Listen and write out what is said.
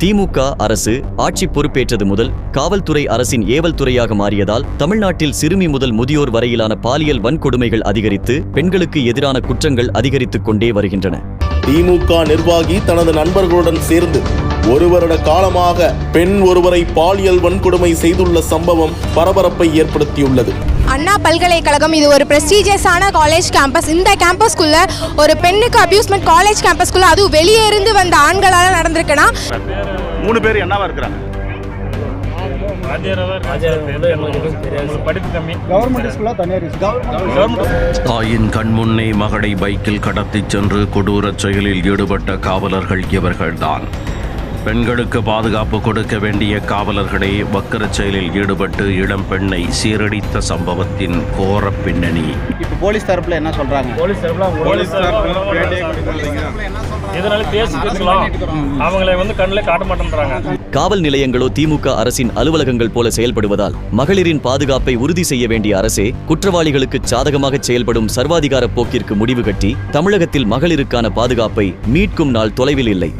திமுக அரசு ஆட்சி பொறுப்பேற்றது முதல் காவல்துறை அரசின் ஏவல் துறையாக மாறியதால் தமிழ்நாட்டில் சிறுமி முதல் முதியோர் வரையிலான பாலியல் வன்கொடுமைகள் அதிகரித்து பெண்களுக்கு எதிரான குற்றங்கள் அதிகரித்துக் கொண்டே வருகின்றன. திமுக நிர்வாகி தனது நண்பர்களுடன் சேர்ந்து ஒரு வருட காலமாக பெண் ஒருவரை பாலியல் வன்கொடுமை செய்துள்ள சம்பவம் பரபரப்பை ஏற்படுத்தியுள்ளது. அண்ணா பல்கலைக்கழகம் இது ஒரு ப்ரெஸ்டீஜியஸான காலேஜ் கேம்பஸ். இந்த கேம்பஸ்க்குள்ள ஒரு பெண்ணுக்கு அபியூஸ்மெண்ட் காலேஜ் கேம்பஸ்க்குள்ள அதுவும் வெளியே இருந்து வந்த ஆண்களால் நடந்திருக்குன்னா மூணு பேர் என்னவா இருக்கிறாங்க? தாயின் கண்முன்னே மகளை பைக்கில் கடத்திச் சென்று கொடூரச் செயலில் ஈடுபட்ட காவலர்கள் இவர்கள்தான். பெண்களுக்கு பாதுகாப்பு கொடுக்க வேண்டிய காவலர்களே வக்கரச் செயலில் ஈடுபட்டு இளம் பெண்ணை சீரடித்த சம்பவத்தின் கோர பின்னணி. இப்போ போலீஸ் தரப்புல என்ன சொல்றாங்க? போலீஸ் தரப்புல போலீஸ் இதனால பேசி பேசலாம் அவங்களை வந்து கண்ணில் காட்ட மாட்டேன்றாங்க. காவல் நிலையங்களோ திமுக அரசின் அலுவலகங்கள் போல செயல்படுவதால் மகளிரின் பாதுகாப்பை உறுதி செய்ய வேண்டிய அரசே குற்றவாளிகளுக்கு சாதகமாக செயல்படும் சர்வாதிகார போக்கிற்கு முடிவு கட்டி தமிழகத்தில் மகளிருக்கான பாதுகாப்பை மீட்கும் நாள் தொலைவில் இல்லை.